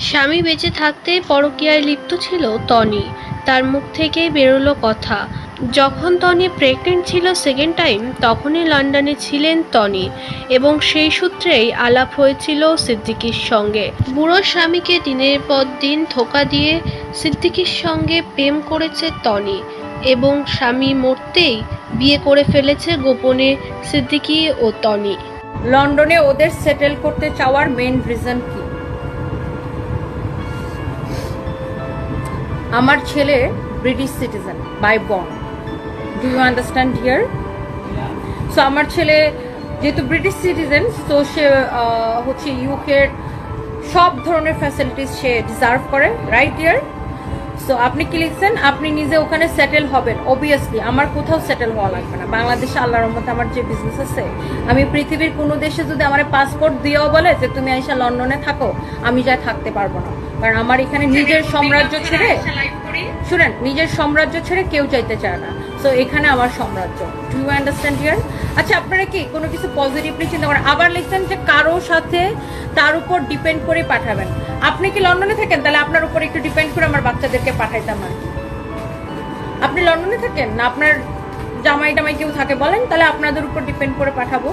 স্বামী বেঁচে থাকতেই পরকীয়ায় লিপ্ত ছিল তনি তার মুখ থেকেই বেরোলো কথা। যখন তনি প্রেগনেন্ট ছিল সেকেন্ড টাইম তখনই লন্ডনে ছিলেন তনি এবং সেই সূত্রেই আলাপ হয়েছিল সিদ্দিকির সঙ্গে। বুড়ো স্বামীকে দিনের পর দিন ধোকা দিয়ে সিদ্দিকির সঙ্গে প্রেম করেছে তনি এবং স্বামী মরতেই বিয়ে করে ফেলেছে গোপনে সিদ্দিকি ও তনি লন্ডনে ওদের সেটেল করতে চাওয়ার মেন রিজন কি? আমার ছেলে British citizen by born do you understand here so আমার ছেলে যেহেতু ব্রিটিশ সিটিজেন তো সে হচ্ছে ইউকের সব ধরনের ফ্যাসিলিটিস সে ডিজার্ভ করে রাইট ইয়ার সো আপনি কি লিখছেন? আপনি নিজে ওখানে সেটেল হবেন অবভিয়াসলি আমার কোথাও সেটেল হওয়া লাগবে না। বাংলাদেশে আল্লাহর রহমতে আমার যে বিজনেস আছে, আমি পৃথিবীর কোনো দেশে যদি আমার পাসপোর্ট দিয়েও বলে যে, তুমি আইসা লন্ডনে থাকো, আমি যা থাকতে পারব না। কারণ আমার এখানে নিজের সাম্রাজ্য ছেড়ে শুনেন নিজের সাম্রাজ্য ছেড়ে কেউ চাইতে চায় না। সো এখানে আমার সাম্রাজ্য। ডু ইউ আন্ডারস্ট্যান্ড হিয়ার আচ্ছা আপনারা কি কোনো কিছু পজিটিভলি চিন্তা করেন? আবার লিখছেন যে কারও সাথে তার উপর ডিপেন্ড করে পাঠাবেন। আপনি কি লন্ডনে থাকেন? তাহলে আপনার উপর একটু ডিপেন্ড করে আমার বাচ্চাদেরকে পাঠাইতাম আর কি। আপনি লন্ডনে থাকেন? না আপনার জামাই টামাই কেউ থাকে বলেন তাহলে আপনাদের উপর ডিপেন্ড করে পাঠাবো।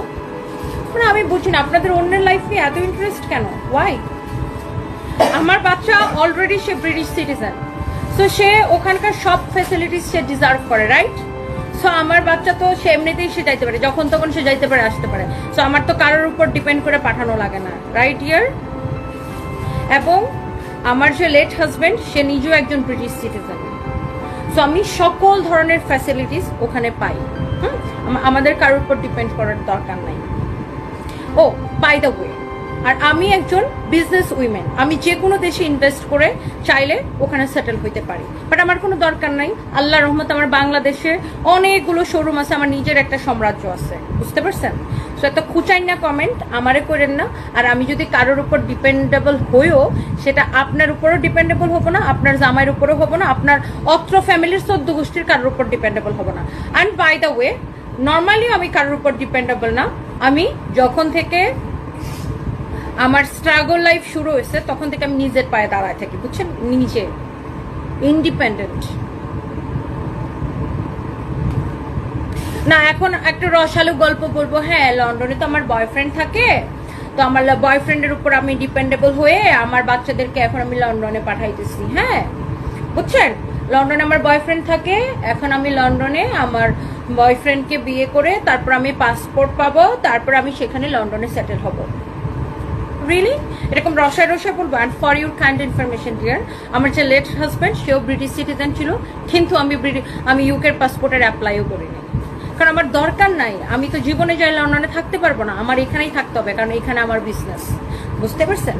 মানে আমি বুঝি না আপনাদের অন্যের লাইফ নিয়ে এত ইন্টারেস্ট কেন? ওয়াই আমার বাচ্চা অলরেডি সে ব্রিটিশ সিটিজেন সো সে ওখানকার সব ফ্যাসিলিটিস সে ডিজার্ভ করে রাইট সো আমার বাচ্চা তো সে এমনিতেই সে যাইতে পারে, যখন তখন সে যাইতে পারে, আসতে পারে। সো আমার তো কারোর উপর ডিপেন্ড করে পাঠানো লাগে না রাইট ইয়ার এবং আমার যে লেট হাজবেন্ড সে নিজেও একজন ব্রিটিশ সিটিজেন সো আমি সকল ধরনের ফ্যাসিলিটিস ওখানে পাই। হুম? আমাদের কারোর উপর ডিপেন্ড করার দরকার নাই। ও বাই দ্য ওয়ে আর আমি একজন বিজনেস উইমেন আমি যে কোনো দেশে ইনভেস্ট করে চাইলে ওখানে সেটেল হইতে পারি। বাট আমার কোনো দরকার নাই। আল্লাহ রহমত আমার বাংলাদেশে অনেকগুলো শোরুম আছে, আমার নিজের একটা সাম্রাজ্য আছে। বুঝতে পারছেন? সো একটা খুচাই না কমেন্ট আমারে করেন না। আর আমি যদি কারোর উপর ডিপেন্ডেবল হইও, সেটা আপনার উপরও ডিপেন্ডেবল হব না, আপনার জামাইয়ের উপরও হব না, আপনার অত্র ফ্যামিলির চোদ্দ গোষ্ঠীর কারোর উপর ডিপেন্ডেবল হব না। And by the way normally আমি কারোর উপর ডিপেন্ডেবল না। আমি যখন থেকে আমার স্ট্রাগল লাইফ শুরু হয়েছে, তখন থেকে আমি নিজের পায়ে দাঁড়ায় থাকি, বুঝছেন? নিজে ইন্ডিপেন্ডেন্ট না, এখন একটা রসালো গল্প বলব। হ্যাঁ লন্ডনে তো আমার বয়ফ্রেন্ড থাকে, তো আমার বয়ফ্রেন্ডের উপর আমি ডিপেন্ডেবল হয়ে আমার বাচ্চাদেরকে এখন আমি লন্ডনে পাঠাইতেছি হ্যাঁ? বুঝছেন? লন্ডনে আমার বয়ফ্রেন্ড থাকে, এখন আমি লন্ডনে আমার বয়ফ্রেন্ডকে বিয়ে করে তারপর আমি পাসপোর্ট পাবো, তারপর আমি সেখানে লন্ডনে সেটেল হব। রিয়েলি এরকম রসায় রসায় বলব and for your kind information dear আমার যে লেট হাজব্যান্ড সেও ব্রিটিশ সিটিজেন ছিল, কিন্তু আমি আমি ইউকের পাসপোর্টের অ্যাপ্লাইও করিনি। কারণ আমার দরকার নাই, আমি তো জীবনে যাই লন্ডনে থাকতে পারব না, আমার এখানেই থাকতে হবে, কারণ এখানে আমার বিজনেস বুঝতে পারছেন?